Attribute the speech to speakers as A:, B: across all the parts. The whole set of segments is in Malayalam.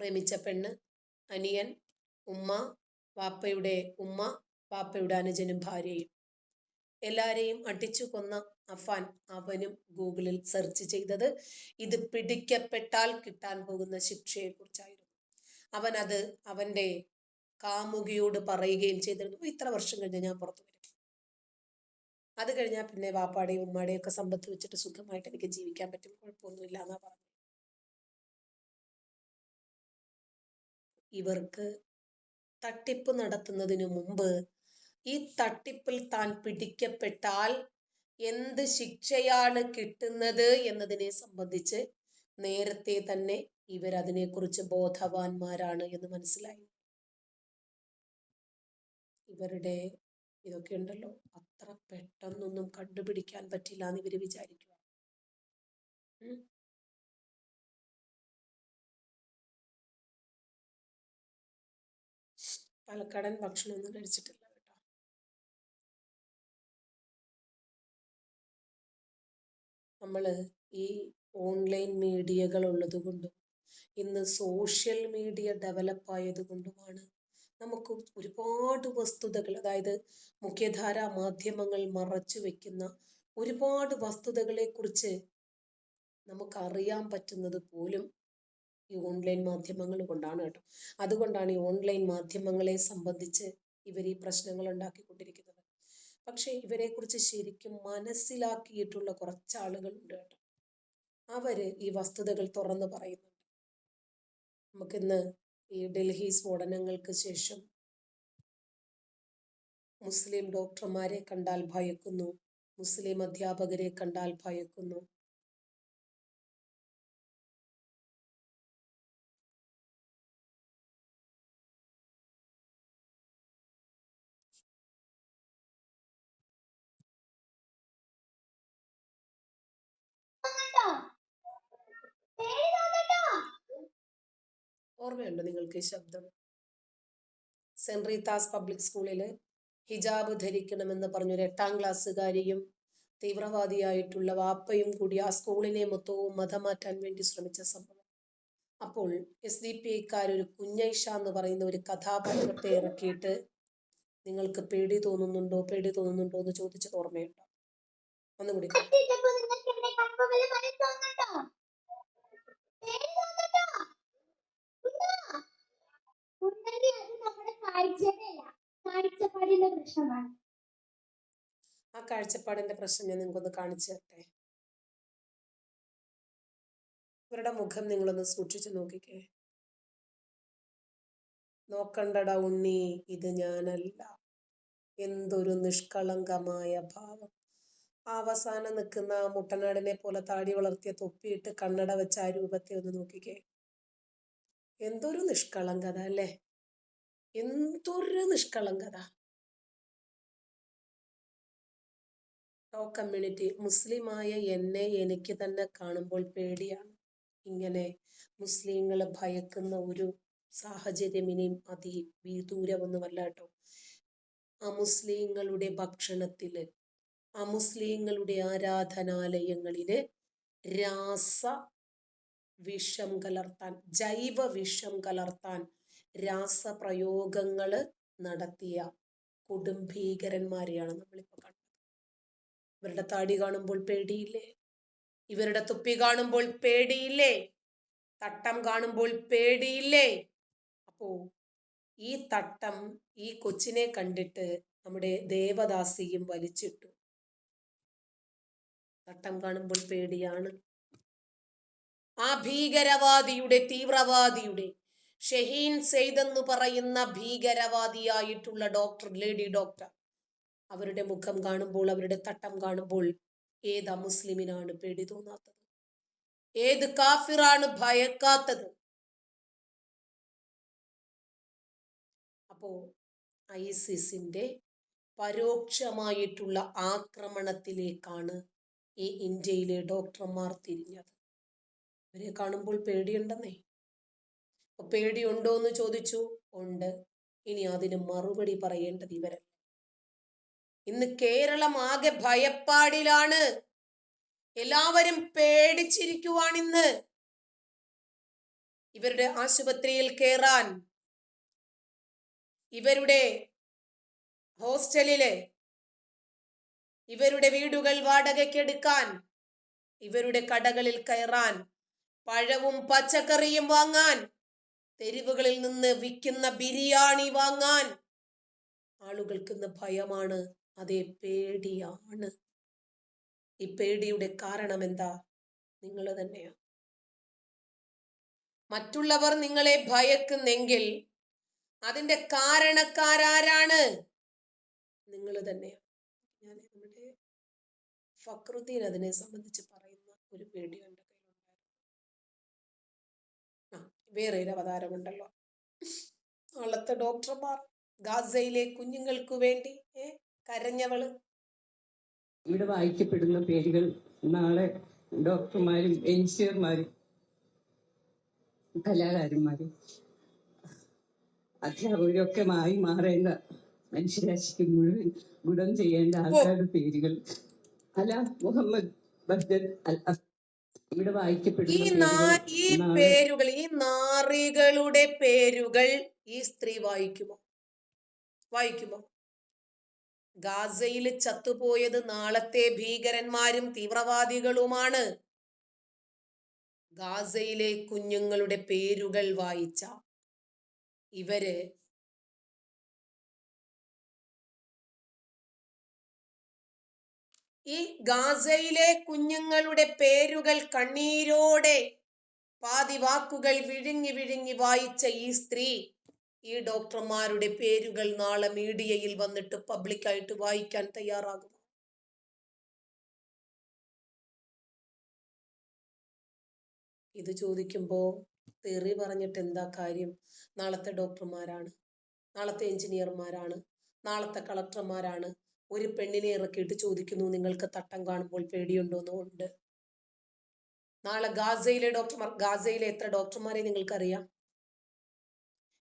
A: പ്രേമിച്ച പെണ്ണ് അനിയൻ ഉമ്മ വാപ്പയുടെ ഉമ്മ വാപ്പയുടെ അനുജനും ഭാര്യയും. എല്ലാരെയും അടിച്ചു കൊന്ന അഫാൻ അവനും ഗൂഗിളിൽ സെർച്ച് ചെയ്തത് ഇത് പിടിക്കപ്പെട്ടാൽ കിട്ടാൻ പോകുന്ന ശിക്ഷയെക്കുറിച്ചായിരുന്നു. അവൻ അത് അവന്റെ കാമുകിയോട് പറയുകയും ചെയ്തിരുന്നു. ഇത്ര വർഷം കഴിഞ്ഞ് ഞാൻ പുറത്തു വരും അത് കഴിഞ്ഞാൽ പിന്നെ വാപ്പാടെയും ഉമ്മാടെയും ഒക്കെ സമ്പത്ത് വെച്ചിട്ട് സുഖമായിട്ട് എനിക്ക് ജീവിക്കാൻ പറ്റും. കുഴപ്പമൊന്നുമില്ല എന്നാ പറഞ്ഞു. ഇവർക്ക് തട്ടിപ്പ് നടത്തുന്നതിനു മുമ്പ് ഈ തട്ടിപ്പിൽ താൻ പിടിക്കപ്പെട്ടാൽ എന്ത് ശിക്ഷയാണ് കിട്ടുന്നത് എന്നതിനെ സംബന്ധിച്ച് നേരത്തെ തന്നെ ഇവരതിനെക്കുറിച്ച് ബോധവാന്മാരാണ് എന്ന് മനസ്സിലായി. ഇവരുടെ ഇതൊക്കെ ഉണ്ടല്ലോ. അത്ര പെട്ടെന്നൊന്നും കണ്ടുപിടിക്കാൻ പറ്റില്ല എന്ന് ഇവർ വിചാരിക്കുക പാലക്കാടൻ ഭക്ഷണമൊന്നും കഴിച്ചിട്ടില്ല കേട്ടോ. നമ്മൾ ഈ ഓൺലൈൻ മീഡിയകൾ ഉള്ളത് കൊണ്ടും ഇന്ന് സോഷ്യൽ മീഡിയ ഡെവലപ്പ് ആയത് കൊണ്ടുമാണ് നമുക്ക് ഒരുപാട് വസ്തുതകൾ അതായത് മുഖ്യധാര മാധ്യമങ്ങൾ മറച്ചു വെക്കുന്ന ഒരുപാട് വസ്തുതകളെ കുറിച്ച് നമുക്ക് അറിയാൻ പറ്റുന്നത് പോലും ഈ ഓൺലൈൻ മാധ്യമങ്ങൾ കൊണ്ടാണ് കേട്ടോ. അതുകൊണ്ടാണ് ഈ ഓൺലൈൻ മാധ്യമങ്ങളെ സംബന്ധിച്ച് ഇവർ ഈ പ്രശ്നങ്ങൾ ഉണ്ടാക്കിക്കൊണ്ടിരിക്കുന്നത്. പക്ഷേ ഇവരെക്കുറിച്ച് ശരിക്കും മനസ്സിലാക്കിയിട്ടുള്ള കുറച്ച് ആളുകളുണ്ട് കേട്ടോ. അവർ ഈ വസ്തുതകൾ തുറന്നു പറയുന്നുണ്ട്. നമുക്കിന്ന് ഈ ഡൽഹി സ്ഫോടനങ്ങൾക്ക് ശേഷം മുസ്ലിം ഡോക്ടർമാരെ കണ്ടാൽ ഭയക്കുന്നു മുസ്ലിം അധ്യാപകരെ കണ്ടാൽ ഭയക്കുന്നു ഓർമ്മയുണ്ടോ നിങ്ങൾക്ക് ശബ്ദം. സെന്റ് റീതാസ് പബ്ലിക് സ്കൂളിൽ ഹിജാബ് ധരിക്കണമെന്ന് പറഞ്ഞൊരു എട്ടാം ക്ലാസ്സുകാരിയും തീവ്രവാദിയായിട്ടുള്ള വാപ്പയും കൂടി ആ സ്കൂളിനെ മൊത്തവും മതം മാറ്റാൻ വേണ്ടി ശ്രമിച്ച സംഭവം. അപ്പോൾ എസ് ഡി പി ഐക്കാരൊരു കുഞ്ഞൈഷ എന്ന് പറയുന്ന ഒരു കഥാപാത്രത്തെ ഇറക്കിയിട്ട് നിങ്ങൾക്ക് പേടി തോന്നുന്നുണ്ടോ? പേടി തോന്നുന്നുണ്ടോ എന്ന് ചോദിച്ചത് ഓർമ്മയുണ്ടോ? ഒന്നുകൂടി കേൾക്കാം.
B: കണ്ടിട്ടപ്പോ നിങ്ങൾക്ക് എന്നെ കാണുമ്പോ വല്ല ഭയം തോന്നുന്നുണ്ടോ? പേടി തോന്നുന്നുണ്ടോ? ഉണ്ടോ? ഉണ്ടെങ്കിൽ അത് കാഴ്ചപ്പാടിന്റെ പ്രശ്നമാണ്.
A: ആ കാഴ്ചപ്പാടിന്റെ പ്രശ്നം ഞാൻ നിങ്ങൾക്കൊന്ന് കാണിച്ചു തരട്ടെ ഇവരുടെ മുഖം നിങ്ങളൊന്ന് സൂക്ഷിച്ചു നോക്കിക്കേ. നോക്കണ്ടട ഉണ്ണി ഇത് ഞാനല്ല. എന്തൊരു നിഷ്കളങ്കമായ ഭാവം. അവസാനം നിൽക്കുന്ന ആ മുട്ടനാടിനെ പോലെ താടി വളർത്തിയ തൊപ്പിയിട്ട് കണ്ണട വെച്ച ആ രൂപത്തെ ഒന്ന് നോക്കിക്കേ. എന്തൊരു നിഷ്കളങ്കത അല്ലേ? എന്തൊരു നിഷ്കളങ്കത ടോ കമ്മ്യൂണിറ്റി മുസ്ലിമായ എന്നെ എനിക്ക് തന്നെ കാണുമ്പോൾ പേടിയാണ് ഇങ്ങനെ മുസ്ലിങ്ങളെ ഭയക്കുന്ന ഒരു സാഹചര്യം ഇനിയും അതി വിദൂരമൊന്നുമല്ല കേട്ടോ. അമുസ്ലിങ്ങളുടെ ഭക്ഷണത്തിൽ അമുസ്ലിങ്ങളുടെ ആരാധനാലയങ്ങളിൽ രാസ വിഷം കലർത്താൻ ജൈവ വിഷം കലർത്താൻ രാസപ്രയോഗങ്ങൾ നടത്തിയ കുടുംബീകരന്മാരെയാണ് നമ്മളിപ്പോൾ നമ്മളിപ്പോ കണ്ടത്. ഇവരുടെ താടി കാണുമ്പോൾ പേടിയില്ലേ? ഇവരുടെ തുപ്പി കാണുമ്പോൾ പേടിയില്ലേ? തട്ടം കാണുമ്പോൾ പേടിയില്ലേ? അപ്പോ ഈ തട്ടം ഈ കൊച്ചിനെ കണ്ടിട്ട് നമ്മുടെ ദേവദാസിയും വലിച്ചിട്ടു. തട്ടം കാണുമ്പോൾ പേടിയാണ്. ആ ഭീകരവാദിയുടെ തീവ്രവാദിയുടെ ഷഹീൻ സെയ്ദ് എന്ന് പറയുന്ന ഭീകരവാദിയായിട്ടുള്ള ഡോക്ടർ ലേഡി ഡോക്ടർ. അവരുടെ മുഖം കാണുമ്പോൾ അവരുടെ തട്ടം കാണുമ്പോൾ ഏത് അമുസ്ലിമിനാണ് പേടി തോന്നാത്തത്? ഏത് കാഫിറാണ് ഭയക്കാത്തത്? അപ്പോ ഐസിസിന്റെ പരോക്ഷമായിട്ടുള്ള ആക്രമണത്തിലേക്കാണ് ഈ ഇന്ത്യയിലെ ഡോക്ടർമാർ തിരിഞ്ഞത്. ഇവരെ കാണുമ്പോൾ പേടിയുണ്ടെന്നേ. പേടിയുണ്ടോ എന്ന് ചോദിച്ചു. ഉണ്ട്. ഇനി അതിന് മറുപടി പറയേണ്ടത് ഇവരല്ല ഇന്ന് കേരളം ആകെ ഭയപ്പാടിലാണ്. എല്ലാവരും പേടിച്ചിരിക്കുവാണിന്ന് ഇവരുടെ ആശുപത്രിയിൽ കേറാൻ ഇവരുടെ ഹോസ്റ്റലിൽ ഇവരുടെ വീടുകൾ വാടകയ്ക്കെടുക്കാൻ ഇവരുടെ കടകളിൽ കയറാൻ പഴവും പച്ചക്കറിയും വാങ്ങാൻ തെരുവുകളിൽ നിന്ന് വിൽക്കുന്ന ബിരിയാണി വാങ്ങാൻ ആളുകൾക്ക് ഇന്ന് ഭയമാണ്. അതേ പേടിയാണ്. ഈ പേടിയുടെ കാരണം എന്താ? നിങ്ങൾ തന്നെയാ. മറ്റുള്ളവർ നിങ്ങളെ ഭയക്കുന്നെങ്കിൽ അതിന്റെ കാരണക്കാരാരാണ്. നിങ്ങൾ തന്നെയാണ് ഞാൻ നമ്മുടെ ഫക്രുദ്ദീൻ അതിനെ സംബന്ധിച്ച് പറയുന്ന ഒരു വീഡിയോ വേറെ ഒരു ഡോക്ടർമാർ ഗാസയിലെ കുഞ്ഞുങ്ങൾക്ക് വേണ്ടി ഏ കരഞ്ഞവൾ.
C: ഇവിടെ വായിക്കപ്പെടുന്ന പേരുകൾ നാളെ ഡോക്ടർമാരും എഞ്ചിനീയർമാരും കലാകാരന്മാരും അധ്യാപകരും ഒക്കെ മാറി മാറേണ്ട മനുഷ്യരാശിക്ക് മുഴുവൻ ഗുണം ചെയ്യേണ്ട ആൾക്കാരുടെ പേരുകൾ. അല മുഹമ്മദ് ബദ്ദൽ അൽ
A: ഈ നാ ഈ പേരുകൾ ഈ നാറികളുടെ പേരുകൾ ഈ സ്ത്രീ വായിക്കുമോ? വായിക്കുമോ? ഗാസയിൽ ചത്തുപോയത് നാളത്തെ ഭീകരന്മാരും തീവ്രവാദികളുമാണ്. ഗാസയിലെ കുഞ്ഞുങ്ങളുടെ പേരുകൾ വായിച്ച. ഇവർ ഈ ഗാസയിലെ കുഞ്ഞുങ്ങളുടെ പേരുകൾ കണ്ണീരോടെ പാതി വാക്കുകൾ വിഴുങ്ങി വിഴുങ്ങി വായിച്ച ഈ സ്ത്രീ ഈ ഡോക്ടർമാരുടെ പേരുകൾ നാളെ മീഡിയയിൽ വന്നിട്ട് പബ്ലിക്കായിട്ട് വായിക്കാൻ തയ്യാറാകും ഇത് ചോദിക്കുമ്പോൾ തെറി പറഞ്ഞിട്ട് എന്താ കാര്യം? നാളത്തെ ഡോക്ടർമാരാണ് നാളത്തെ എഞ്ചിനീയർമാരാണ് നാളത്തെ കളക്ടർമാരാണ് ഒരു പെണ്ണിനെ ഇറക്കിയിട്ട് ചോദിക്കുന്നു നിങ്ങൾക്ക് തട്ടം കാണുമ്പോൾ പേടിയുണ്ടോന്നോ ഉണ്ട്. നാളെ ഗാസയിലെ ഡോക്ടർമാർ ഗാസയിലെ എത്ര ഡോക്ടർമാരെ നിങ്ങൾക്കറിയാം?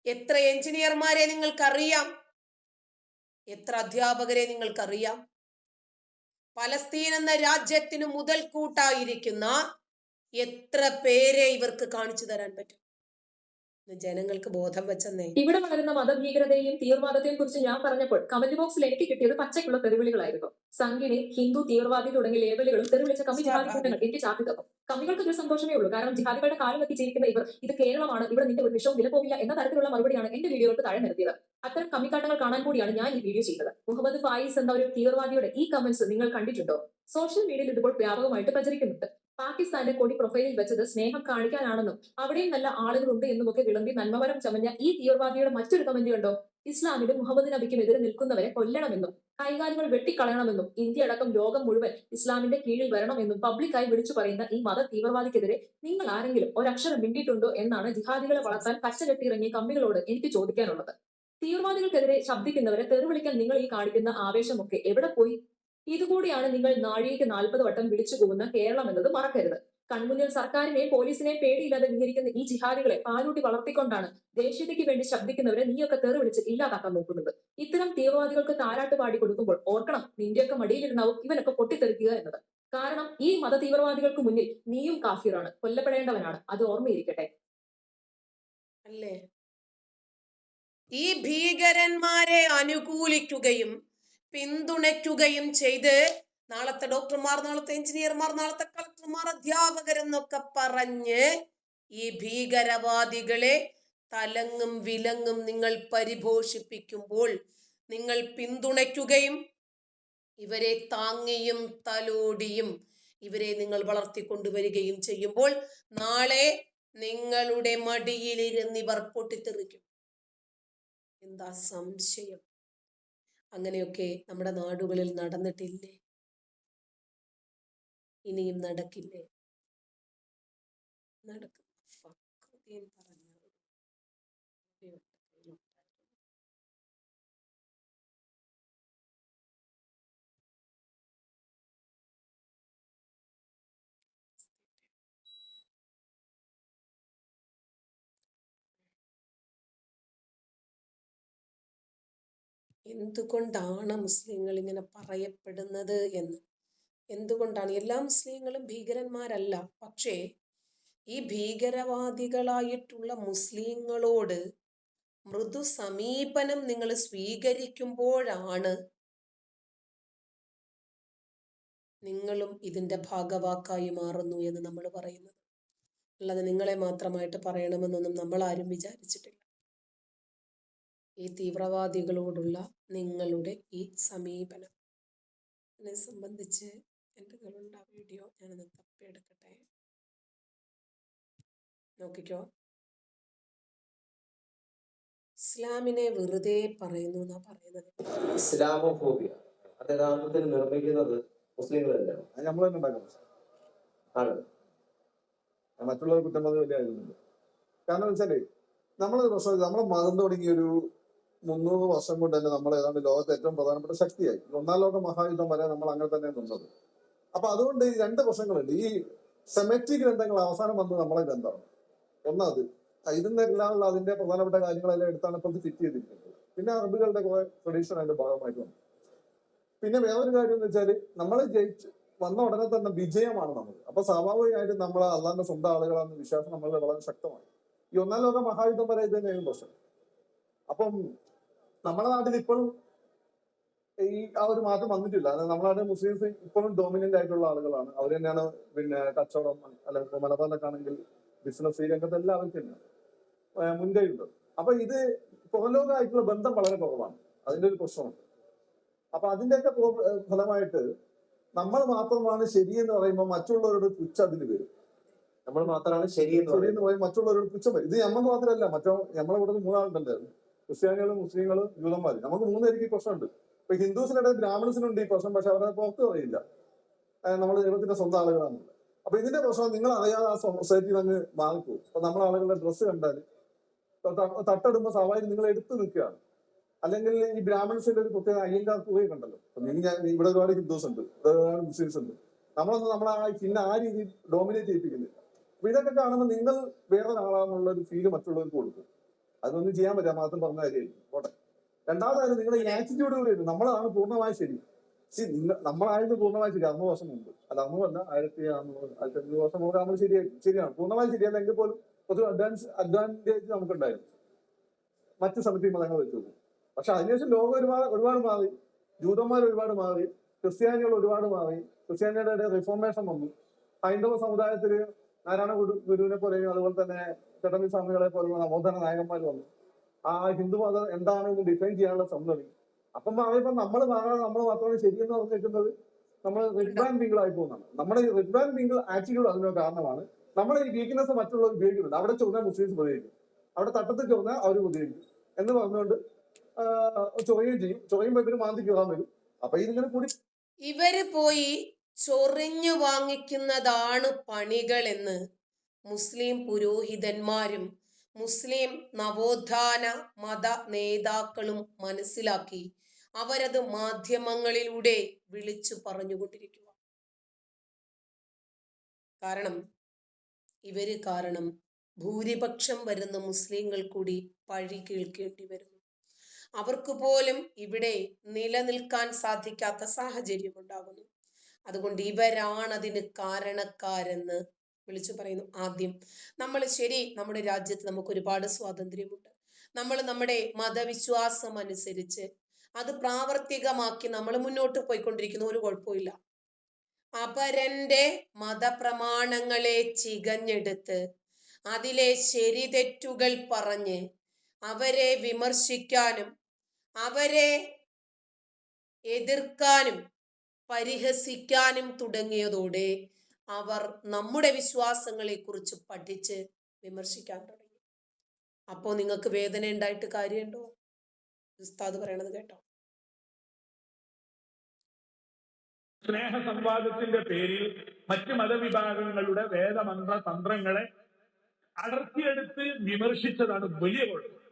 A: എത്ര എഞ്ചിനീയർമാരെ നിങ്ങൾക്കറിയാം? എത്ര അധ്യാപകരെ നിങ്ങൾക്കറിയാം? പലസ്തീൻ എന്ന രാജ്യത്തിന് മുതൽക്കൂട്ടായിരിക്കുന്ന എത്ര പേരെ ഇവർക്ക് കാണിച്ചു തരാൻ പറ്റും? ജനങ്ങൾക്ക് ബോധം വെച്ചെന്നേ.
D: ഇവിടെ വളരുന്ന മതഭീകരതയെയും തീവ്രവാദത്തെയും കുറിച്ച് ഞാൻ പറഞ്ഞപ്പോൾ കമന്റ് ബോക്സിൽ എനിക്ക് കിട്ടിയത് പച്ചക്കുള്ള തെറിവിളികളായിരുന്നു സംഘിണി ഹിന്ദു തീവ്രവാദി തുടങ്ങിയ ലേബലുകളും തെരുവിളിച്ച കമ്മി ജിഹാദി കൂട്ടങ്ങൾ എനിക്ക് ചാത്തി തന്നു കമ്മികൾക്ക് ഒരു സന്തോഷമേ ഉള്ളൂ. കാരണം ജിഹാദികളുടെ കാലം എത്തി ജീവിക്കുന്ന ഇവർ ഇത് കേരളമാണ്. ഇവിടെ നിന്റെ ഒരു വിഷവും വിലപ്പോവില്ല എന്ന തരത്തിലുള്ള മറുപടിയാണ് എന്റെ വീഡിയോകൾക്ക് താഴെ നിർത്തിയത്. അത്തരം കമ്മിക്കാട്ടങ്ങൾ കാണാൻ കൂടിയാണ് ഞാൻ ഈ വീഡിയോ ചെയ്തത്. മുഹമ്മദ് ഫായിസ് എന്ന ഒരു തീവ്രവാദിയുടെ ഈ കമന്റ്സ് നിങ്ങൾ കണ്ടിട്ടുണ്ടോ? സോഷ്യൽ മീഡിയയിൽ ഇതിപ്പോൾ വ്യാപകമായിട്ട് പ്രചരിക്കുന്നുണ്ട്. പാകിസ്ഥാന്റെ കൊടി പ്രൊഫൈലിൽ വെച്ചത് സ്നേഹം കാണിക്കാനാണെന്നും അവിടെയും നല്ല ആളുകളുണ്ട് എന്നുമൊക്കെ വിളമ്പി നന്മവരം ചമഞ്ഞ ഈ തീവ്രവാദിയുടെ മറ്റൊരു കമന്റ് കണ്ടോ? ഇസ്ലാമിലും മുഹമ്മദ് നബിക്കും എതിരെ നിൽക്കുന്നവരെ കൊല്ലണമെന്നും കൈകാലുകൾ വെട്ടിക്കളയണമെന്നും ഇന്ത്യ അടക്കം ലോകം മുഴുവൻ ഇസ്ലാമിന്റെ കീഴിൽ വരണമെന്നും പബ്ലിക്കായി വിളിച്ചു പറയുന്ന ഈ മത തീവ്രവാദിക്കെതിരെ നിങ്ങൾ ആരെങ്കിലും ഒരക്ഷരം മിണ്ടിയിട്ടുണ്ടോ എന്നാണ് ജിഹാദികളെ വളർത്താൻ കച്ചകെട്ടിയിറങ്ങിയ കമ്പികളോട് എനിക്ക് ചോദിക്കാനുള്ളത്. തീവ്രവാദികൾക്കെതിരെ ശബ്ദിക്കുന്നവരെ തെറിവിളിക്കാൻ നിങ്ങൾ ഈ കാണിക്കുന്ന ആവേശമൊക്കെ എവിടെ പോയി? ഇതുകൂടിയാണ് നിങ്ങൾ നാഴികയ്ക്ക് നാൽപ്പത് വട്ടം വിളിച്ചു പോകുന്ന കേരളം എന്നത് മറക്കരുത്. കൺമുന്നിൽ സർക്കാരിനെയും പോലീസിനെയും പേടിയില്ലാതെ വിഹരിക്കുന്ന ഈ ജിഹാദികളെ പാലൂട്ടി വളർത്തിക്കൊണ്ടാണ് ദേശീയതയ്ക്ക് വേണ്ടി ശബ്ദിക്കുന്നവരെ നീയൊക്കെ തെറി വിളിച്ച് ഇല്ലാതാക്കാൻ നോക്കുന്നത്. ഇത്തരം തീവ്രവാദികൾക്ക് താരാട്ട് പാടി കൊടുക്കുമ്പോൾ ഓർക്കണം നിന്റെയൊക്കെ മടിയിലിരുന്നാവും ഇവനൊക്കെ പൊട്ടിത്തെറിക്കുക എന്നത്. കാരണം ഈ മത തീവ്രവാദികൾക്ക് മുന്നിൽ നീയും കാഫിറാണ് കൊല്ലപ്പെടേണ്ടവനാണ്. അത് ഓർമ്മയിരിക്കട്ടെ
A: അല്ലേ? ഈ ഭീകരന്മാരെ അനുകൂലിക്കുകയും പിന്തുണയ്ക്കുകയും ചെയ്ത് നാളത്തെ ഡോക്ടർമാർ നാളത്തെ എഞ്ചിനീയർമാർ നാളത്തെ കളക്ടർമാർ അധ്യാപകരെന്നൊക്കെ പറഞ്ഞ് ഈ ഭീകരവാദികളെ തലങ്ങും വിലങ്ങും നിങ്ങൾ പരിപോഷിപ്പിക്കുമ്പോൾ നിങ്ങൾ പിന്തുണയ്ക്കുകയും ഇവരെ താങ്ങിയും തലോടിയും ഇവരെ നിങ്ങൾ വളർത്തിക്കൊണ്ടുവരികയും ചെയ്യുമ്പോൾ നാളെ നിങ്ങളുടെ മടിയിലിരുന്ന് ഇവർ പൊട്ടിത്തെറിക്കും. എന്താ സംശയം? അങ്ങനെയൊക്കെ നമ്മുടെ നാടുകളിൽ നടന്നിട്ടില്ലേ? ഇനിയും നടക്കില്ലേ? നടക്കും. എന്തുകൊണ്ടാണ് മുസ്ലിങ്ങൾ ഇങ്ങനെ പറയപ്പെടുന്നത് എന്ന്? എന്തുകൊണ്ടാണ്? എല്ലാ മുസ്ലിങ്ങളും ഭീകരന്മാരല്ല. പക്ഷേ ഈ ഭീകരവാദികളായിട്ടുള്ള മുസ്ലിങ്ങളോട് മൃദു സമീപനം നിങ്ങൾ സ്വീകരിക്കുമ്പോഴാണ് നിങ്ങളും ഇതിന്റെ ഭാഗവാക്കായി മാറുന്നു എന്ന് നമ്മൾ പറയുന്നത്. അല്ലാതെ നിങ്ങളെ മാത്രമായിട്ട് പറയണമെന്നൊന്നും നമ്മൾ ആരും വിചാരിച്ചിട്ടില്ല. ഈ തീവ്രവാദികളോടുള്ള നിങ്ങളുടെ ഈ സമീപനം. ഇതിനെ സംബന്ധിച്ച് എന്റെ കയ്യിലുണ്ട് ആ വീഡിയോ ഞാനൊന്ന് തപ്പിയെടുക്കട്ടെ? നോക്കിക്കോ. ഇസ്ലാമിനെ വെറുതെ പറയുന്നു എന്നാ പറയുന്നത്?
E: ഇസ്ലാമോഫോബിയ. അത് യഥാർത്ഥത്തിൽ നിർമ്മിക്കുന്നത് തന്നെയാണ്
F: അത് നമ്മൾ തന്നെ ഉണ്ടാക്കണം
E: ആണ്.
F: മറ്റുള്ളവർ കുറ്റം പറഞ്ഞ വലിയ കാര്യമൊന്നുമില്ല. കാരണം വെച്ചാലേ നമ്മളൊരു പ്രശ്നം നമ്മളെ മതം തുടങ്ങിയ ഒരു മുന്നൂറ് വർഷം കൊണ്ട് തന്നെ നമ്മൾ ഏതാണ്ട് ലോകത്തെ ഏറ്റവും പ്രധാനപ്പെട്ട ശക്തിയായി. ഒന്നാം ലോക മഹായുദ്ധം വരെ നമ്മൾ അങ്ങനെ തന്നെ നിന്നത്. അപ്പൊ അതുകൊണ്ട് ഈ രണ്ട് പ്രശ്നങ്ങളുണ്ട്. ഈ സെമറ്റിക് ഗ്രന്ഥങ്ങൾ അവസാനം വന്നത് നമ്മളെ ഗ്രന്ഥമാണ്. ഒന്നത് ഇതിനെല്ലാം അതിന്റെ പ്രധാനപ്പെട്ട കാര്യങ്ങളെല്ലാം എടുത്താണ് ഇപ്പൊ ഫിറ്റ് ചെയ്തിരിക്കുന്നത്. പിന്നെ അറബികളുടെ കുറെ ട്രഡീഷൻ അതിന്റെ ഭാഗമായിട്ട് വന്നു. പിന്നെ വേറൊരു കാര്യം എന്ന് വെച്ചാൽ നമ്മൾ ജയിച്ച് വന്ന ഉടനെ തന്നെ വിജയമാണ് നമ്മൾ അപ്പൊ സ്വാഭാവികമായിട്ടും നമ്മൾ അള്ളാന്റെ സ്വന്തം ആളുകളാണെന്ന വിശ്വാസം നമ്മളുടെ വളരെ ശക്തമാണ് ഈ ഒന്നാം ലോക മഹായുദ്ധം വരെ ഇത് തന്നെയായിരുന്നു പ്രശ്നം. അപ്പം നമ്മുടെ നാട്ടിൽ ഇപ്പോഴും ഈ ആ ഒരു മാറ്റം വന്നിട്ടില്ല. അതായത് നമ്മുടെ നാട്ടിൽ മുസ്ലിംസ് ഇപ്പോഴും ഡോമിനന്റ് ആയിട്ടുള്ള ആളുകളാണ്. അവർ തന്നെയാണ് പിന്നെ കച്ചവടം അല്ലെങ്കിൽ മലബാറിലൊക്കെ ആണെങ്കിൽ ബിസിനസ് ഈ രംഗത്ത് എല്ലാവർക്കും തന്നെ മുൻകൈ ഉണ്ട് അപ്പൊ ഇത് പുറലോകമായിട്ടുള്ള ബന്ധം വളരെ കുറവാണ്. അതിന്റെ ഒരു പ്രശ്നമുണ്ട്. അപ്പൊ അതിന്റെയൊക്കെ ഫലമായിട്ട് നമ്മൾ മാത്രമാണ് ശരിയെന്ന് പറയുമ്പോൾ മറ്റുള്ളവരുടെ പുച്ഛ അതിന് വരും.
E: നമ്മൾ മാത്രമാണ് ശരിയെന്ന്
F: മറ്റുള്ളവരുടെ മറ്റുള്ളവരോട് പുച്ഛം വരും. ഇത് നമ്മൾ മാത്രമല്ല മറ്റോ നമ്മളെ കൂടെ മൂന്നാളുണ്ടല്ലോ. ക്രിസ്ത്യാനികളും മുസ്ലിങ്ങളും ജൂതന്മാരും നമുക്ക് മൂന്ന് പേർക്ക് ഈ പ്രശ്നമുണ്ട്. ഇപ്പൊ ഹിന്ദുസിനിടെ ബ്രാഹ്മിൺസിനുണ്ട് ഈ പ്രശ്നം പക്ഷെ അവരെ പുറത്ത് പറയില്ല നമ്മൾ ദൈവത്തിന്റെ സ്വന്തം ആളുകളാണ്. അപ്പൊ ഇതിന്റെ പ്രശ്നം നിങ്ങൾ അറിയാതെ ആ സൊസൈറ്റി അങ്ങ് മാറിപ്പോകും ഇപ്പൊ നമ്മളെ ആളുകളുടെ ഡ്രസ്സ് കണ്ടാൽ തട്ടടുമ്പോൾ സ്വാഭാവികം നിങ്ങൾ എടുത്തു നിൽക്കുകയാണ്. അല്ലെങ്കിൽ ഈ ബ്രാഹ്മിൺസിന്റെ ഒരു പ്രത്യേക അയ്യങ്കാർ കുറിയൊക്കെ ഉണ്ടല്ലോ. അപ്പൊ ഞാൻ ഇവിടെ ഒരുപാട് ഹിന്ദുസ് ഉണ്ട് ഒരുപാട് മുസ്ലിംസ് ഉണ്ട്. നമ്മളൊന്നും നമ്മളെ ആ ചിഹ്നം ആ രീതിയിൽ ഡോമിനേറ്റ് ചെയ്യിപ്പിക്കുന്നില്ല. അപ്പൊ ഇതൊക്കെ കാണുമ്പോൾ നിങ്ങൾ വേറെ ഒരു ഫീൽ മറ്റുള്ളവർക്ക് കൊടുക്കും. അതൊന്നും ചെയ്യാൻ പറ്റില്ല. മാത്രം പറഞ്ഞ കാര്യമായിരിക്കും. പോട്ടെ. രണ്ടാമതായത് നിങ്ങളുടെ ഈ ആറ്റിറ്റ്യൂഡ് കൂടി ഉണ്ട് നമ്മളാണ് പൂർണമായി ശരി. നമ്മളായിരുന്നു പൂർണമായി ശരി. അറുന്നൂറ് വർഷം മുമ്പ്. അല്ല. അറുന്നൂറല്ല ആയിരത്തി അറുന്നൂറ് ആയിരത്തി അഞ്ഞൂറ് വർഷം മുമ്പ് നമ്മൾ ശരിയായി ശരിയാണ്. പൂർണമായി ശരിയല്ല എങ്കിൽ പോലും കുറച്ച് അഡ്വാൻസ് അഡ്വാന്റേജ് നമുക്കുണ്ടായിരുന്നു. മറ്റ് സമത്വ മതങ്ങൾ വെച്ചു പക്ഷെ അതിനുശേഷം ലോകം ഒരുപാട് ഒരുപാട് മാറി. ജൂതന്മാർ ഒരുപാട് മാറി. ക്രിസ്ത്യാനികൾ ഒരുപാട് മാറി. ക്രിസ്ത്യാനികളുടെ റിഫോർമേഷൻ വന്നു. ഹൈന്ദവ സമുദായത്തിൽ നാരായണ ഗുരു ഗുരുവിനെ പോലെയും അതുപോലെ തന്നെ ചട്ടമ്പി സ്വാമികളെ പോലെയുള്ള നവോത്ഥാന നായകന്മാർ വന്നു. ആ ഹിന്ദു മതം എന്താണെന്ന് ഡിഫൈൻ ചെയ്യാനുള്ള ശ്രമം തുടങ്ങി അപ്പം പറയുമ്പോൾ നമ്മൾ മാറാതെ നമ്മൾ മാത്രമാണ് ശരിയെന്ന് പറഞ്ഞിരിക്കുന്നത് നമ്മൾ റിഡ്വാൻ ആയി പോകുന്നതാണ്. നമ്മുടെ റിഡ് ബാൻഡ് ബീങ്കിൾ ആറ്റിറ്റ്യൂഡ് അതിനൊരു കാരണമാണ്. നമ്മുടെ ഈ വീക്ക്നെസ് മറ്റുള്ളവർ ഉപയോഗിക്കുന്നുണ്ട്. അവിടെ ചൊന്നാൽ മുസ്ലിംസ് ഉപയോഗിക്കും. അവിടെ തട്ടത്തിൽ ചോദിച്ചാൽ അവർ ഉപയോഗിക്കും. എന്ന് പറഞ്ഞുകൊണ്ട് ചൊറിയുകയും ചെയ്യും. ചൊറിയുമ്പോൾ ഇവർ മാന്തി കയറാൻ വരും. അപ്പൊ ഇതിങ്ങനെ കൂടി
A: ഇവർ പോയി ചൊറിഞ്ഞു വാങ്ങിക്കുന്നതാണ് പണികളെന്ന് മുസ്ലിം പുരോഹിതന്മാരും മുസ്ലിം നവോത്ഥാന മത നേതാക്കളും മനസ്സിലാക്കി അവരത് മാധ്യമങ്ങളിലൂടെ വിളിച്ചു പറഞ്ഞുകൊണ്ടിരിക്കുക കാരണം ഇവർ കാരണം ഭൂരിപക്ഷം വരുന്ന മുസ്ലിങ്ങൾ കൂടി പഴി കേൾക്കേണ്ടി വരുന്നു അവർക്ക് പോലും ഇവിടെ നിലനിൽക്കാൻ സാധിക്കാത്ത സാഹചര്യം ഉണ്ടാകുന്നു. അതുകൊണ്ട് ഇവരാണ് അതിന് കാരണക്കാരെന്ന് വിളിച്ചു പറയുന്നു ആദ്യം. നമ്മൾ ശരി നമ്മുടെ രാജ്യത്ത് നമുക്ക് ഒരുപാട് സ്വാതന്ത്ര്യമുണ്ട്. നമ്മൾ നമ്മുടെ മതവിശ്വാസം അനുസരിച്ച് അത് പ്രാവർത്തികമാക്കി നമ്മൾ മുന്നോട്ട് പോയിക്കൊണ്ടിരിക്കുന്നു ഒരു കുഴപ്പമില്ല അപരന്റെ മതപ്രമാണങ്ങളെ ചികഞ്ഞെടുത്ത് അതിലെ ശരി തെറ്റുകൾ പറഞ്ഞ് അവരെ വിമർശിക്കാനും അവരെ എതിർക്കാനും പരിഹസിക്കാനും തുടങ്ങിയതോടെ അവർ നമ്മുടെ വിശ്വാസങ്ങളെ കുറിച്ച് പഠിച്ച് വിമർശിക്കാൻ തുടങ്ങി. അപ്പോ നിങ്ങൾക്ക് വേദന ഉണ്ടായിട്ട് കാര്യമുണ്ടോ? ഉസ്താദ് പറയണത് കേട്ടോ.
G: സ്നേഹ സംവാദത്തിന്റെ പേരിൽ മറ്റ് മതവിഭാഗങ്ങളുടെ വേദമന്ത്ര തന്ത്രങ്ങളെ അടർത്തിയെടുത്ത് വിമർശിച്ചതാണ് വലിയ കുഴപ്പം.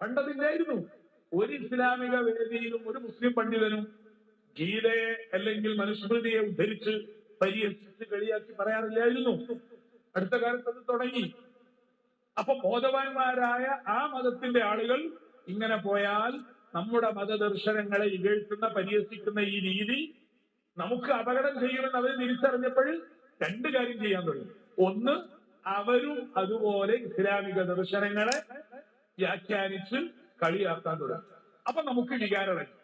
G: പണ്ടതില്ലായിരുന്നു. ഒരു ഇസ്ലാമിക വേദിയിലും ഒരു മുസ്ലിം പണ്ഡിതനും ഗീതയെ അല്ലെങ്കിൽ മനുസ്മൃതിയെ ഉദ്ധരിച്ച് പരിഹസിച്ച് കളിയാക്കി പറയാറില്ലായിരുന്നു. അടുത്ത കാലത്ത് അത് തുടങ്ങി. അപ്പൊ ബോധവാന്മാരായ ആ മതത്തിന്റെ ആളുകൾ ഇങ്ങനെ പോയാൽ നമ്മുടെ മതദർശനങ്ങളെ ഇകഴ്ത്തുന്ന പരിഹസിക്കുന്ന ഈ രീതി നമുക്ക് അപകടം ചെയ്യുമെന്ന് അവർ തിരിച്ചറിഞ്ഞപ്പോൾ രണ്ട് കാര്യം ചെയ്യാൻ തുടങ്ങി. ഒന്ന് അവരും അതുപോലെ ഇസ്ലാമിക ദർശനങ്ങളെ വ്യാഖ്യാനിച്ച് കളിയാക്കാൻ തുടങ്ങി. അപ്പൊ നമുക്ക് വികാരടങ്ങി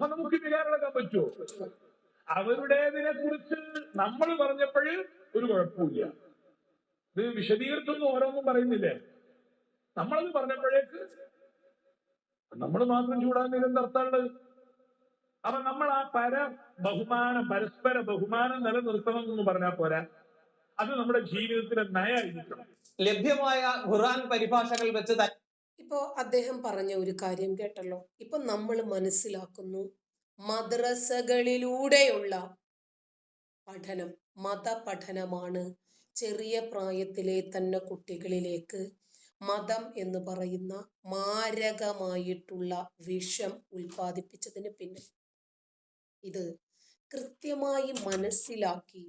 G: അപ്പൊ നമുക്ക് വികാരടക്കാൻ പറ്റുമോ? അവരുടേതിനെ കുറിച്ച് നമ്മൾ പറഞ്ഞപ്പോഴ് ഒരു കുഴപ്പമില്ല ഇത് വിശദീകരിച്ചൊന്നും ഓരോന്നും പറയുന്നില്ലേ? നമ്മളത് പറഞ്ഞപ്പോഴേക്ക് നമ്മൾ മാത്രം ചൂടാൻ എന്തർത്ഥമുള്ളത് അപ്പൊ നമ്മൾ ആ പര ബഹുമാനം പരസ്പര ബഹുമാനം നിലനിർത്തണം എന്ന് പറഞ്ഞാൽ പോരാ. അത് നമ്മുടെ ജീവിതത്തിലെ നയായിരിക്കണം
H: ലഭ്യമായ ഖുറാൻ പരിഭാഷകൾ വെച്ച്
A: ഇപ്പോൾ അദ്ദേഹം പറഞ്ഞ ഒരു കാര്യം കേട്ടല്ലോ. ഇപ്പൊ നമ്മൾ മനസ്സിലാക്കുന്നു മദ്രസകളിലൂടെയുള്ള പഠനം മതപഠനമാണ് ചെറിയ പ്രായത്തിലെ തന്നെ കുട്ടികളിലേക്ക് മതം എന്ന് പറയുന്ന മാരകമായിട്ടുള്ള വിഷം ഉൽപ്പാദിപ്പിച്ചതിന് പിന്നെ ഇത് കൃത്യമായി മനസ്സിലാക്കി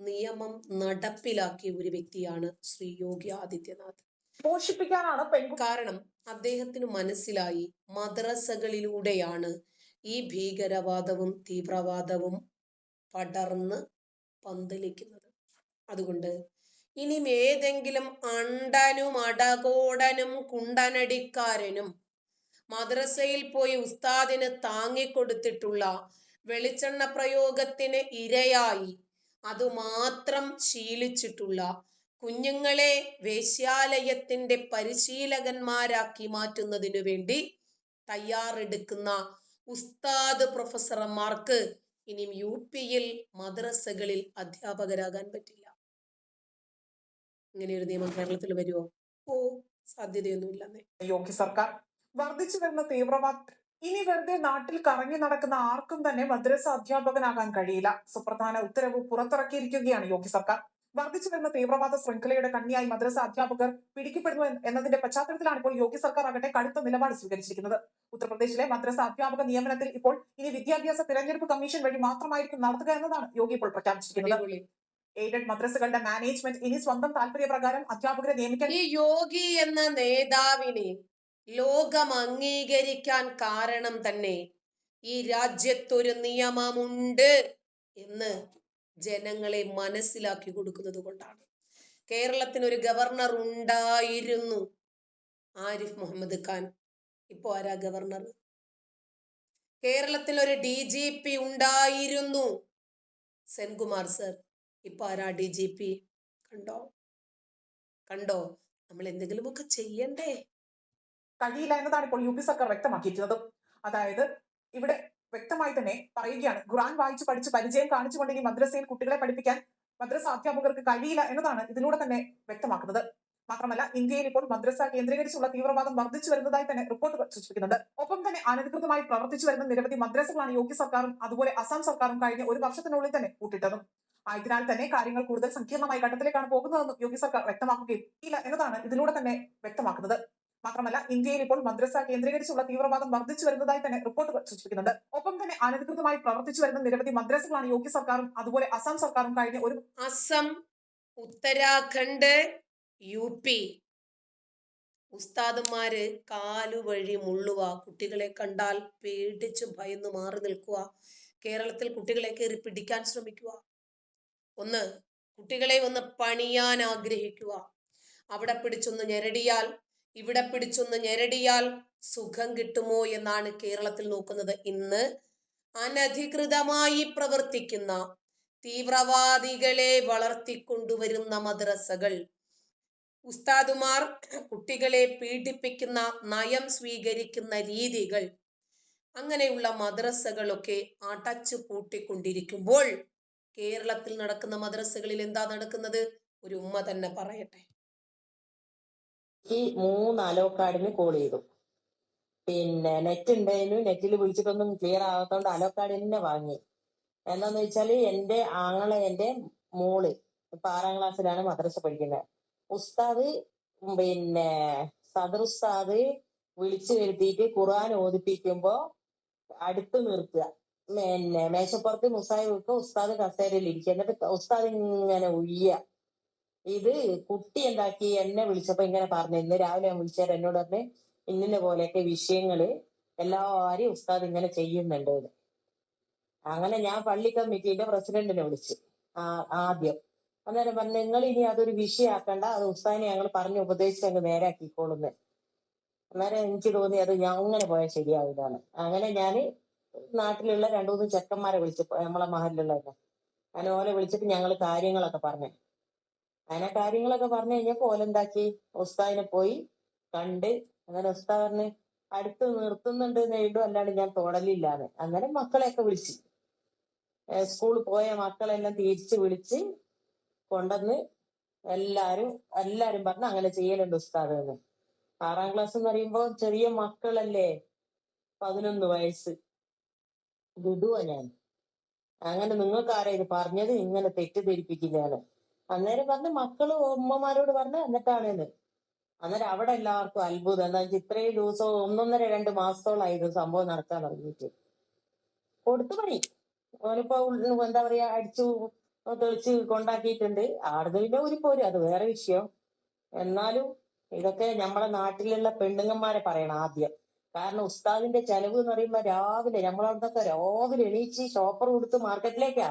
A: നിയമം നടപ്പിലാക്കിയ ഒരു വ്യക്തിയാണ് ശ്രീ യോഗി ആദിത്യനാഥ്.
I: പോഷിപ്പിക്കാനാണ് പെൺകുട്ടി
A: കാരണം അദ്ദേഹത്തിന് മനസ്സിലായി മദ്രസകളിലൂടെയാണ് ഈ ഭീകരവാദവും തീവ്രവാദവും പടർന്ന് പന്തലിക്കുന്നത്. അതുകൊണ്ട് ഇനി ഏതെങ്കിലും അണ്ടനും അടകോടനും കുണ്ടനടിക്കാരനും മദ്രസയിൽ പോയി ഉസ്താദിന് താങ്ങിക്കൊടുത്തിട്ടുള്ള വെളിച്ചെണ്ണ പ്രയോഗത്തിന് ഇരയായി. അതുമാത്രം ശീലിച്ചിട്ടുള്ള കുഞ്ഞുങ്ങളെ വേശ്യാലയത്തിന്റെ പരിശീലകന്മാരാക്കി മാറ്റുന്നതിനു വേണ്ടി തയ്യാറെടുക്കുന്ന ഉസ്താദ് പ്രൊഫസർമാർക്ക് ഇനിയും യു പിയിൽ മദ്രസകളിൽ അധ്യാപകരാകാൻ പറ്റില്ല. ഇങ്ങനെ ഒരു നിയമം കേരളത്തിൽ വരുമോ ഓ സാധ്യതയൊന്നുമില്ലെന്നേ.
I: യോഗ്യ സർക്കാർ വർദ്ധിച്ചു വരുന്ന തീവ്രവാദ ഇനി വെറുതെ നാട്ടിൽ കറങ്ങി നടക്കുന്ന ആർക്കും തന്നെ മദ്രസ അധ്യാപകനാകാൻ കഴിയില്ല. സുപ്രധാന ഉത്തരവ് പുറത്തിറക്കിയിരിക്കുകയാണ് യോഗ്യ സർക്കാർ. വർദ്ധിച്ചു വരുന്ന തീവ്രവാദ ശൃംഖലയുടെ കണ്ണിയായി മദ്രസ അധ്യാപകർ പിടിക്കപ്പെടുന്നു എന്നതിന്റെ പശ്ചാത്തലത്തിലാണ് ഇപ്പോൾ യോഗി സർക്കാർ ആകട്ടെ കടുത്ത നിലപാട് സ്വീകരിച്ചിരിക്കുന്നത്. ഉത്തർപ്രദേശിലെ മദ്രസ അധ്യാപക നിയമനത്തിൽ ഇപ്പോൾ ഇനി വിദ്യാഭ്യാസ തിരഞ്ഞെടുപ്പ് കമ്മീഷൻ വഴി മാത്രമായിരിക്കും നടത്തുക എന്നതാണ് യോഗി ഇപ്പോൾ പ്രഖ്യാപിച്ചിരിക്കുന്നത്. എയ്ഡഡ് മദ്രസകളുടെ മാനേജ്മെന്റ് ഇനി സ്വന്തം താല്പര്യപ്രകാരം അധ്യാപകരെ നിയമിക്കാൻ
A: ഈ യോഗി എന്ന നേതാവിനെ ലോകം അംഗീകരിക്കാൻ കാരണം തന്നെ ഈ രാജ്യത്തൊരു നിയമമുണ്ട് എന്ന് ജനങ്ങളെ മനസ്സിലാക്കി കൊടുക്കുന്നത് കൊണ്ടാണ്. കേരളത്തിന് ഒരു ഗവർണർ ഉണ്ടായിരുന്നു. ആരിഫ് മുഹമ്മദ് ഖാൻ. ഇപ്പോ ആരാ ഗവർണർ? കേരളത്തിൽ ഒരു ഡി ജി പി ഉണ്ടായിരുന്നു. സെൻകുമാർ സർ. ഇപ്പൊ ആരാ ഡി ജി പി? കണ്ടോ? കണ്ടോ? നമ്മൾ എന്തെങ്കിലുമൊക്കെ ചെയ്യണ്ടേ?
I: കഴിയില്ല എന്നതാണ് ഇപ്പോൾ യു പി സർക്കാർ വ്യക്തമാക്കിയിരിക്കുന്നത് അതായത് ഇവിടെ വ്യക്തമായി തന്നെ പറയുകയാണ്. ഖുറാൻ വായിച്ച് പഠിച്ച് പരിചയം കാണിച്ചുകൊണ്ട് ഇനി മദ്രസയിൽ കുട്ടികളെ പഠിപ്പിക്കാൻ മദ്രസ അധ്യാപകർക്ക് കഴിയില്ല എന്നതാണ് ഇതിലൂടെ തന്നെ വ്യക്തമാക്കുന്നത്. മാത്രമല്ല ഇന്ത്യയിൽ ഇപ്പോൾ മദ്രസ കേന്ദ്രീകരിച്ചുള്ള തീവ്രവാദം വർദ്ധിച്ചു വരുന്നതായി തന്നെ റിപ്പോർട്ടുകൾ സൂചിപ്പിക്കുന്നുണ്ട്. ഒപ്പം തന്നെ അനധികൃതമായി പ്രവർത്തിച്ചു വരുന്ന നിരവധി മദ്രസകളാണ് യോഗ്യ സർക്കാരും അതുപോലെ അസം സർക്കാരും കഴിഞ്ഞ ഒരു വർഷത്തിനുള്ളിൽ തന്നെ കൂട്ടിട്ടതും ആയതിനാൽ തന്നെ കാര്യങ്ങൾ കൂടുതൽ സങ്കീർണമായ ഘട്ടത്തിലേക്കാണ് പോകുന്നതെന്നും യോഗ്യ സർക്കാർ വ്യക്തമാക്കുകയും ഇല്ല എന്നതാണ് ഇതിലൂടെ തന്നെ വ്യക്തമാക്കുന്നത്. മാത്രമല്ല ഇന്ത്യയിൽ ഇപ്പോൾ മദ്രസ കേന്ദ്രീകരിച്ചുള്ള തീവ്രവാദം വർദ്ധിച്ചു വരുന്നതായി തന്നെ റിപ്പോർട്ട് സൂചിപ്പിക്കുന്നുണ്ട്. ഒപ്പം തന്നെ അനധികൃതമായി പ്രവർത്തിച്ചു വരുന്ന നിരവധി മദ്രസകളാണ് യോഗ്യ സർക്കാരും അതുപോലെ അസം സർക്കാരും കഴിഞ്ഞ ഒരു
A: അസം ഉത്തരാഖണ്ഡ് യു പി ഉസ്താദന്മാര് കാലുവഴി മുള്ളുക കുട്ടികളെ കണ്ടാൽ പേടിച്ച് ഭയന്ന് മാറി നിൽക്കുക കേരളത്തിൽ കുട്ടികളെ കയറി പിടിക്കാൻ ശ്രമിക്കുക ഒന്ന് കുട്ടികളെ ഒന്ന് പണിയാൻ ആഗ്രഹിക്കുക അവിടെ പിടിച്ചൊന്ന് ഞെരടിയാൽ ഇവിടെ പിടിച്ചൊന്ന് ഞെരടിയാൽ സുഖം കിട്ടുമോ എന്നാണ് കേരളത്തിൽ നോക്കുന്നത് ഇന്ന്. അനധികൃതമായി പ്രവർത്തിക്കുന്ന തീവ്രവാദികളെ വളർത്തിക്കൊണ്ടുവരുന്ന മദ്രസകൾ. ഉസ്താദുമാർ കുട്ടികളെ പീഡിപ്പിക്കുന്ന നയം സ്വീകരിക്കുന്ന രീതികൾ. അങ്ങനെയുള്ള മദ്രസകളൊക്കെ അടച്ചു പൂട്ടിക്കൊണ്ടിരിക്കുമ്പോൾ കേരളത്തിൽ നടക്കുന്ന മദ്രസകളിൽ എന്താ നടക്കുന്നത്? ഒരു ഉമ്മ തന്നെ പറയട്ടെ.
J: ഈ മൂന്ന് അലോക്കാർഡിന് കോൾ ചെയ്തു. പിന്നെ നെറ്റ് ഉണ്ടായിരുന്നു നെറ്റിൽ വിളിച്ചിട്ടൊന്നും ക്ലിയർ ആകാത്തോണ്ട് അലോക്കാർഡ് തന്നെ വാങ്ങി. എന്താന്ന് വെച്ചാൽ എന്റെ ആങ്ങളെ എന്റെ മോൾ ഇപ്പൊ ആറാം ക്ലാസ്സിലാണ് മദ്രസ പഠിക്കുന്നത് ഉസ്താദ് പിന്നെ സദർ ഉസ്താദ് വിളിച്ചു വരുത്തിയിട്ട് ഖുർആൻ ഓതിപ്പിക്കുമ്പോൾ അടുത്ത് നിർത്തുക. പിന്നെ മേശപ്പുറത്ത് മുസായി വെക്കുക ഉസ്താദ് കസേരയിൽ ഇരിക്കുക എന്നിട്ട് ഉസ്താദ് ഇങ്ങനെ ഒഴിയ ഇത് കുട്ടി എന്താക്കി എന്നെ വിളിച്ചപ്പോ ഇങ്ങനെ പറഞ്ഞു. ഇന്ന് രാവിലെ ഞാൻ വിളിച്ചാൽ എന്നോട് പറഞ്ഞു ഇന്നിന്റെ പോലെയൊക്കെ വിഷയങ്ങൾ എല്ലാരും ഉസ്താദ് ഇങ്ങനെ ചെയ്യുന്നുണ്ട് അങ്ങനെ ഞാൻ പള്ളി കമ്മിറ്റിന്റെ പ്രസിഡന്റിനെ വിളിച്ചു ആദ്യം. അന്നേരം പറഞ്ഞു നിങ്ങൾ ഇനി അതൊരു വിഷയമാക്കണ്ട. അത് ഉസ്താദിനെ ഞങ്ങൾ പറഞ്ഞു ഉപദേശിച്ച് അങ്ങ് നേരാക്കിക്കോളുന്നു അന്നേരം എനിക്ക് തോന്നി അത് ഞാൻ അങ്ങനെ പോയാൽ ശരിയാവില്ലാണ് അങ്ങനെ ഞാൻ നാട്ടിലുള്ള രണ്ടു മൂന്ന് ചെക്കന്മാരെ വിളിച്ചു നമ്മളെ മഹലിലുള്ള അങ്ങനെ ഓലെ വിളിച്ചിട്ട് ഞങ്ങൾ കാര്യങ്ങളൊക്കെ പറഞ്ഞു. അങ്ങനെ കാര്യങ്ങളൊക്കെ പറഞ്ഞു കഴിഞ്ഞപ്പോ ഓലെന്താക്കി? ഉസ്താദിനെ പോയി കണ്ട് അങ്ങനെ ഉസ്താദ് പറഞ്ഞ് അടുത്ത് നിർത്തുന്നുണ്ട് നേരിടും അല്ലാണ്ട് ഞാൻ തൊടലില്ലാന്ന് അങ്ങനെ മക്കളെയൊക്കെ വിളിച്ച് സ്കൂളിൽ പോയ മക്കളെല്ലാം തിരിച്ച് വിളിച്ച് കൊണ്ടന്ന് എല്ലാരും എല്ലാരും പറഞ്ഞു അങ്ങനെ ചെയ്യലുണ്ട് ഉസ്താദ് എന്ന്. ആറാം ക്ലാസ് എന്ന് പറയുമ്പോ ചെറിയ മക്കളല്ലേ? പതിനൊന്ന് വയസ്സ്. വിടുവാ ഞാൻ. അങ്ങനെ നിങ്ങൾക്ക് ആരാ ഇത് പറഞ്ഞത്? ഇങ്ങനെ തെറ്റിദ്ധരിപ്പിക്കില്ലാണ് അന്നേരം പറഞ്ഞ് മക്കൾ ഉമ്മമാരോട് പറഞ്ഞ എന്നിട്ടാണെന്ന് അന്നേരം അവിടെ എല്ലാവർക്കും അത്ഭുതം. എന്താ വെച്ചാൽ ഇത്രയും ദിവസം ഒന്നൊന്നര രണ്ട് മാസത്തോളായിരുന്നു സംഭവം നടക്കാൻ തുടങ്ങിയിട്ട്. കൊടുത്തു പണി. ഓനിപ്പോ എന്താ പറയാ അടിച്ചു തെളിച്ച് കൊണ്ടാക്കിയിട്ടുണ്ട്. ആടുന്നതിന്റെ ഒരു പോര്. അത് വേറെ വിഷയം. എന്നാലും ഇതൊക്കെ നമ്മളെ നാട്ടിലുള്ള പെണ്ണുങ്ങന്മാരെ പറയണം ആദ്യം. കാരണം ഉസ്താദിന്റെ ചെലവ് എന്ന് പറയുമ്പോ രാവിലെ നമ്മളവിടുന്നൊക്കെ രാവിലെ എണീച്ച് ഷോപ്പർ കൊടുത്ത് മാർക്കറ്റിലേക്കാ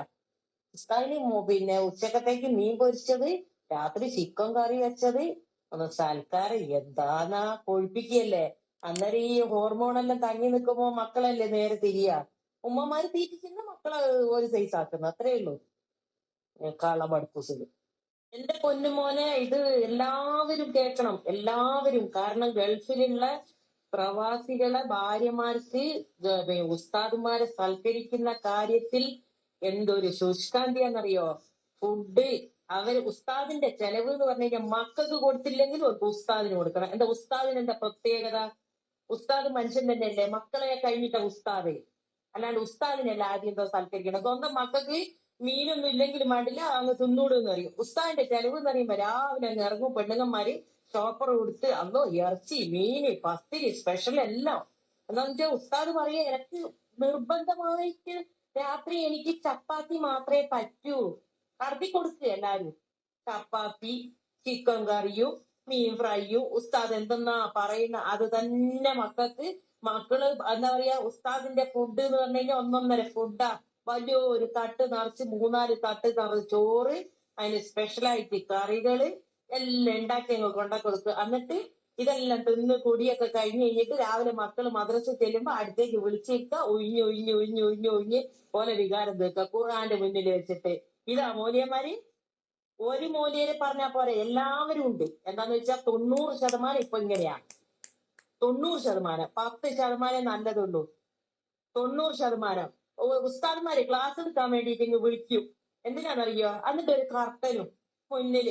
J: ഉസ്താദിന് പിന്നെ ഉച്ചക്കത്തേക്ക് മീൻ പൊരിച്ചത് രാത്രി ചിക്കൻ കറി വെച്ചത്. ഒന്ന് സൽക്കാരം എന്താന്നാ കൊഴിപ്പിക്കല്ലേ അന്നേരം ഈ ഹോർമോണെല്ലാം തങ്ങി നിൽക്കുമ്പോ മക്കളല്ലേ നേരെ തിരിയ? ഉമ്മമാര് തീറ്റിക്കുന്ന മക്കളെ ഒരു സൈസ് ആക്കുന്നു അത്രേ ഉള്ളൂ. കളമടുപ്പൂസിൽ എന്റെ പൊന്നുമോനെ ഇത് എല്ലാവരും കേൾക്കണം എല്ലാവരും. കാരണം ഗൾഫിലുള്ള പ്രവാസികളെ ഭാര്യമാർക്ക് ഉസ്താദുമാരെ സൽക്കരിക്കുന്ന കാര്യത്തിൽ എന്തൊരു ശുഷ്കാന്തിയാന്നറിയോ ഫുഡ് അവർ ഉസ്താദിന്റെ ചെലവ് എന്ന് പറഞ്ഞു കഴിഞ്ഞാൽ മക്കൾക്ക് കൊടുത്തില്ലെങ്കിൽ ഒരു ഉസ്താദിന് കൊടുക്കണം. എന്താ ഉസ്താദിന് എന്താ പ്രത്യേകത? ഉസ്താദ് മനുഷ്യൻ തന്നെയല്ലേ? മക്കളെ കഴിഞ്ഞിട്ട ഉസ്താദ്. അല്ലാണ്ട് ഉസ്താദിനല്ല ആദ്യം എന്താ സൽക്കരിക്കണം? സ്വന്തം മക്കൾക്ക് മീനൊന്നും ഇല്ലെങ്കിലും വേണ്ടില്ല അങ്ങ് തിന്നൂടെന്ന് പറയും. ഉസ്താദിന്റെ ചെലവ് എന്ന് പറയുമ്പോ രാവിലെ അങ്ങ് ഇറങ്ങും. പെണ്ണുങ്ങന്മാര് ചോപ്പർ കൊടുത്ത് അന്നോ ഇറച്ചി മീന് പത്തിരി സ്പെഷ്യൽ എല്ലാം. എന്താന്ന് വെച്ചാൽ ഉസ്താദ് പറയാ എനിക്ക് നിർബന്ധമായിട്ട് രാത്രി എനിക്ക് ചപ്പാത്തി മാത്രമേ പറ്റൂ. കറുതി കൊടുക്കുക എല്ലാരും. ചപ്പാത്തി ചിക്കൻ കറിയും മീൻ ഫ്രൈയും ഉസ്താദ് എന്തെന്നാ പറയുന്ന അത് തന്നെ മക്കൾക്ക് മക്കൾ എന്താ പറയാ ഉസ്താദിന്റെ ഫുഡ് എന്ന് പറഞ്ഞു കഴിഞ്ഞാൽ ഒന്നൊന്നര ഫുഡാ വലിയൊരു തട്ട് നിറച്ച് മൂന്നാൽ തട്ട് നിറച്ച് ചോറ് അതിന് സ്പെഷ്യലായിട്ട് കറികൾ എല്ലാം ഉണ്ടാക്കി ഞങ്ങൾ കൊണ്ട കൊടുക്കുക എന്നിട്ട് ഇതെല്ലാം തിന്ന് കുടിയൊക്കെ കഴിഞ്ഞ് കഴിഞ്ഞിട്ട് രാവിലെ മക്കൾ മദ്രസ ചെല്ലുമ്പോ അടുത്തേക്ക് വിളിച്ചിട്ട് ഒഴിഞ്ഞ് ഒഴിഞ്ഞ് ഒഴിഞ്ഞ് ഒഴിഞ്ഞ് ഒഴിഞ്ഞ് ഓലെ വികാരം തീർക്കുക. ഖുർആന്റെ മുന്നിൽ വെച്ചിട്ട്. ഇതാ മൂല്യന്മാര്? ഒരു മൂല്യര് പറഞ്ഞാ പോരെ എല്ലാവരും ഉണ്ട്. എന്താന്ന് വെച്ചാൽ തൊണ്ണൂറ് ശതമാനം ഇപ്പൊ ഇങ്ങനെയാ തൊണ്ണൂറ് ശതമാനം. പത്ത് ശതമാനം നല്ലതുള്ളൂ. തൊണ്ണൂറ് ശതമാനം. ഉസ്താദ്മാര് ക്ലാസ് എടുക്കാൻ വേണ്ടിയിട്ട് ഇങ്ങ് വിളിക്കും. എന്തിനാണെന്നറിയോ എന്നിട്ട് ഒരു കർട്ടനും മുന്നിൽ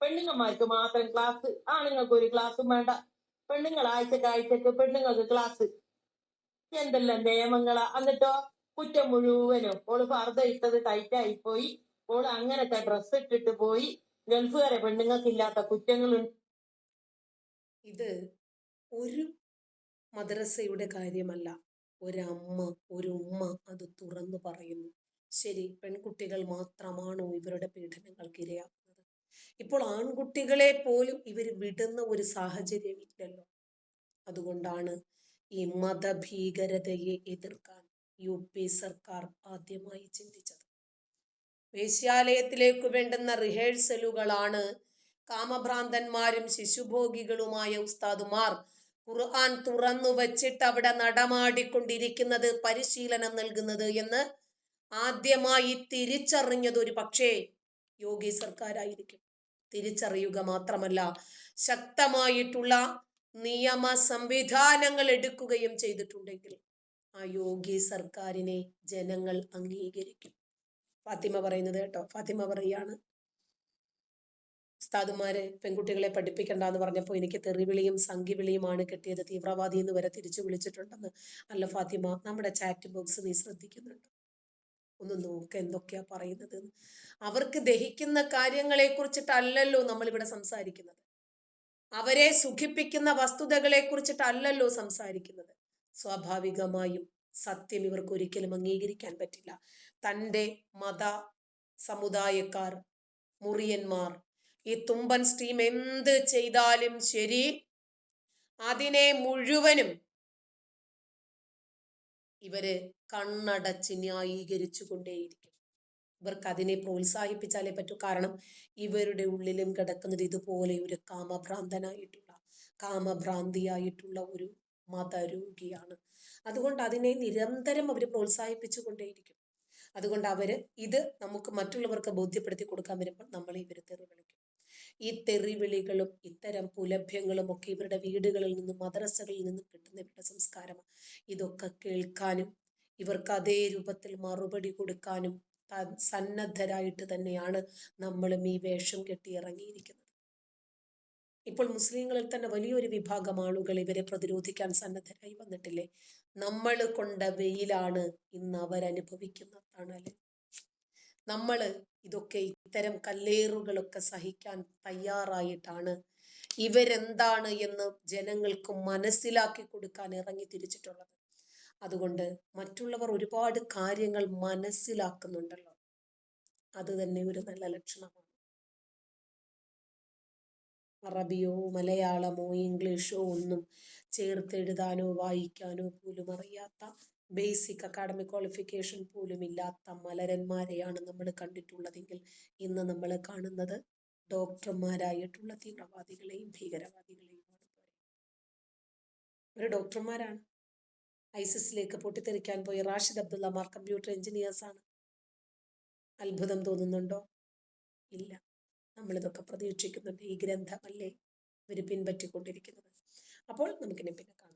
J: പെണ്ണുങ്ങന്മാർക്ക് മാത്രം ക്ലാസ് ആണുങ്ങൾക്ക് ഒരു ക്ലാസ്സും വേണ്ട. പെണ്ണുങ്ങൾ ആഴ്ചക്ക് ആഴ്ചക്ക് പെണ്ണുങ്ങൾക്ക് ക്ലാസ് എന്തെല്ലാം നിയമങ്ങളാ? എന്നിട്ടോ കുറ്റം മുഴുവനും. ഓൾ ഫർദ ഇട്ടത് ടൈറ്റായി പോയി. ഓൾ അങ്ങനത്തെ ഡ്രസ് ഇട്ടിട്ട് പോയി. ഗൾഫുകാരെ പെണ്ണുങ്ങൾക്ക് ഇല്ലാത്ത കുറ്റങ്ങളുണ്ട്
A: ഇത് ഒരു മദ്രസയുടെ കാര്യമല്ല. ഒരമ്മ ഒരു ഉമ്മ അത് തുറന്നു പറയുന്നു. ശരി പെൺകുട്ടികൾ മാത്രമാണോ ഇവരുടെ പീഡനങ്ങൾക്ക് ഇരയാകുന്നത് ഇപ്പോൾ ആൺകുട്ടികളെ പോലും ഇവർ വിടുന്ന ഒരു സാഹചര്യം ഇല്ലല്ലോ. അതുകൊണ്ടാണ് ഈ മതഭീകരതയെ എതിർക്കാൻ യു പി സർക്കാർ ആദ്യമായി ചിന്തിച്ചത്. വേശ്യാലയത്തിലേക്ക് വേണ്ടുന്ന റിഹേഴ്സലുകളാണ് കാമഭ്രാന്തന്മാരും ശിശുഭോഗികളുമായ ഉസ്താദുമാർ ഖുർആൻ തുറന്നു വച്ചിട്ട് അവിടെ നടമാടിക്കൊണ്ടിരിക്കുന്നത് പരിശീലനം നൽകുന്നത് എന്ന് ആദ്യമായി തിരിച്ചറിഞ്ഞത് ഒരു പക്ഷേ യോഗി സർക്കാരായിരിക്കും. തിരിച്ചറിയുക മാത്രമല്ല ശക്തമായിട്ടുള്ള നിയമ സംവിധാനങ്ങൾ എടുക്കുകയും ചെയ്തിട്ടുണ്ടെങ്കിൽ ആ യോഗി സർക്കാരിനെ ജനങ്ങൾ അംഗീകരിക്കും. ഫാത്തിമ പറയുന്നത് കേട്ടോ ഫാത്തിമ പറയാണ് ഉസ്താദുമാരെ പെൺകുട്ടികളെ പഠിപ്പിക്കണ്ട എന്ന് പറഞ്ഞപ്പോൾ എനിക്ക് തെറിവിളിയും സംഘിവിളിയുമാണ് കിട്ടിയത്. തീവ്രവാദി എന്ന് വരെ തിരിച്ചു വിളിച്ചിട്ടുണ്ടെന്ന് അല്ല ഫാത്തിമ നമ്മുടെ ചാറ്റ് ബോക്സ് നീ ശ്രദ്ധിക്കുന്നുണ്ട്? ഒന്ന് നോക്ക് എന്തൊക്കെയാ പറയുന്നത് അവർക്ക് ദഹിക്കുന്ന കാര്യങ്ങളെ കുറിച്ചിട്ടല്ലല്ലോ നമ്മൾ ഇവിടെ സംസാരിക്കുന്നത്. അവരെ സുഖിപ്പിക്കുന്ന വസ്തുതകളെ കുറിച്ചിട്ടല്ലല്ലോ സംസാരിക്കുന്നത്. സ്വാഭാവികമായും സത്യം ഇവർക്ക് ഒരിക്കലും അംഗീകരിക്കാൻ പറ്റില്ല. തന്റെ മത സമുദായക്കാർ മുറിയന്മാർ ഈ തുമ്പൻ സ്ട്രീം എന്ത് ചെയ്താലും ശരി അതിനെ മുഴുവനും ഇവർ കണ്ണടച്ച് ന്യായീകരിച്ചു കൊണ്ടേയിരിക്കും ഇവർക്ക് അതിനെ പ്രോത്സാഹിപ്പിച്ചാലേ പറ്റൂ. കാരണം ഇവരുടെ ഉള്ളിലും കിടക്കുന്നത് ഇതുപോലെ ഒരു കാമഭ്രാന്തനായിട്ടുള്ള കാമഭ്രാന്തിയായിട്ടുള്ള ഒരു മതരോഗിയാണ്. അതുകൊണ്ട് അതിനെ നിരന്തരം അവർ പ്രോത്സാഹിപ്പിച്ചു കൊണ്ടേയിരിക്കും അതുകൊണ്ട് അവർ ഇത് നമുക്ക് മറ്റുള്ളവർക്ക് ബോധ്യപ്പെടുത്തി കൊടുക്കാൻ വരുമ്പോൾ നമ്മൾ ഇവരെ തെറി വിളിക്കും ഈ തെറിവിളികളും ഇത്തരം പുലഭ്യങ്ങളും ഒക്കെ ഇവരുടെ വീടുകളിൽ നിന്നും മദ്രസകളിൽ നിന്നും കിട്ടുന്ന ഇവരുടെ സംസ്കാരമാണ്. ഇതൊക്കെ കേൾക്കാനും ഇവർക്ക് അതേ രൂപത്തിൽ മറുപടി കൊടുക്കാനും സന്നദ്ധരായിട്ട് തന്നെയാണ് നമ്മളും ഈ വേഷം കെട്ടി ഇറങ്ങിയിരിക്കുന്നത്. ഇപ്പോൾ മുസ്ലിങ്ങളിൽ തന്നെ വലിയൊരു വിഭാഗം ആളുകൾ ഇവരെ പ്രതിരോധിക്കാൻ സന്നദ്ധരായി വന്നിട്ടില്ലേ? നമ്മൾ കൊണ്ട വെയിലാണ് ഇന്ന് അവരനുഭവിക്കുന്ന തണൽ. നമ്മൾ ഇതൊക്കെ ഇത്തരം കല്ലേറുകളൊക്കെ സഹിക്കാൻ തയ്യാറായിട്ടാണ്. ഇവരെന്താണ് എന്ന് ജനങ്ങൾക്ക് മനസ്സിലാക്കി കൊടുക്കാൻ ഇറങ്ങി തിരിച്ചിട്ടുള്ളത്. അതുകൊണ്ട് മറ്റുള്ളവർ ഒരുപാട് കാര്യങ്ങൾ മനസ്സിലാക്കുന്നുണ്ടല്ലോ. അത് തന്നെ ഒരു നല്ല ലക്ഷണമാണ്. അറബിയോ മലയാളമോ ഇംഗ്ലീഷോ ഒന്നും ചേർത്തെഴുതാനോ വായിക്കാനോ പോലും അറിയാത്ത ബേസിക് അക്കാഡമിക് ക്വാളിഫിക്കേഷൻ പോലും ഇല്ലാത്ത മലരന്മാരെയാണ് നമ്മൾ കണ്ടിട്ടുള്ളതെങ്കിൽ ഇന്ന് നമ്മൾ കാണുന്നത് ഡോക്ടർമാരായിട്ടുള്ള തീവ്രവാദികളെയും ഭീകരവാദികളെയുമാണ് ഒരു ഡോക്ടർമാരാണ്. ഐസിസിലേക്ക് പൊട്ടിത്തെറിക്കാൻ പോയ റാഷിദ് അബ്ദുള്ളമാർ കമ്പ്യൂട്ടർ എഞ്ചിനീയേഴ്സ് ആണ്. അത്ഭുതം തോന്നുന്നുണ്ടോ? ഇല്ല. നമ്മളിതൊക്കെ പ്രതീക്ഷിക്കുന്നുണ്ട് ഈ ഗ്രന്ഥമല്ലേ ഇവർ പിൻപറ്റിക്കൊണ്ടിരിക്കുന്നത്. അപ്പോൾ നമുക്കിനി പിന്നെ കാണാം.